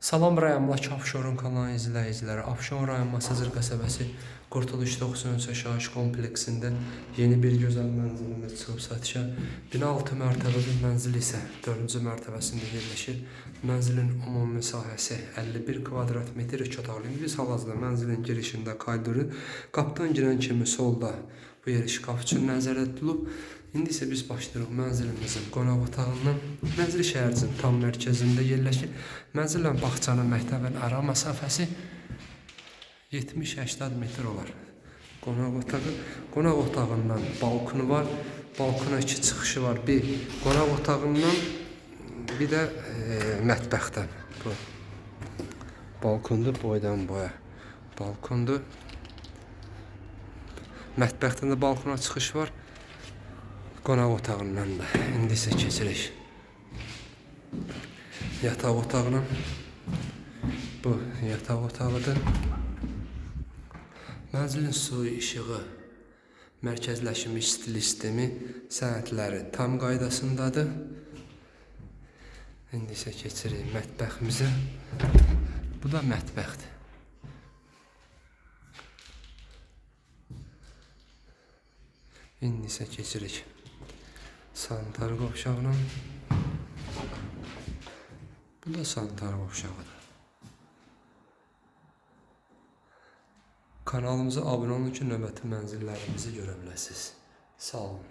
Salam rayonundakı Afşorun kanalı izləyiciləri. Afşon rayon Masazır qəsəbəsi Qurtuluş 93 yaşayış kompleksində yeni bir gözəl mənzilimiz çıxıb satışa. Bina 6 mərtəbəli mənzil isə 4-cü mərtəbəsində yerləşir. Mənzilin ümumi sahəsi 51 kvadrat metr iki otaqlı. Biz hal-hazırda mənzilin girişində kaydıru, qapıdan girən kimi solda bu yer şkaf üçün nəzərdə tutulub. İndi isə biz başlayırıq mənzilimizin qonaq otağından. Mənzil şəhərimizin tam mərkəzində yerləşir. Mənzillə bağçanın məktəbin ara məsafəsi 70-80 metr olar. Qonaq otağı, qonaq otağından balkonu var. Balkona iki çıxışı var. Bir qonaq otağından, bir də e, mətbəxdən. Bu balkondur boydan boya. Balkondur. Mətbəxdən də balkona çıxış var. Qonaq otağından da. İndi isə keçirik. Yataq otağına. Bu yataq otağıdır. Mənzilin su, işığı, mərkəzləşmiş stil sistemi, sənədləri tam qaydasındadır. İndi isə keçirik mətbəximizə. Bu da mətbəxdir. İndi isə keçirik sanitar qovşağına. Bu da sanitar qovşağıdır. Kanalımıza abunə olun ki, növbəti mənzillərimizi görə biləsiniz. Sağ olun.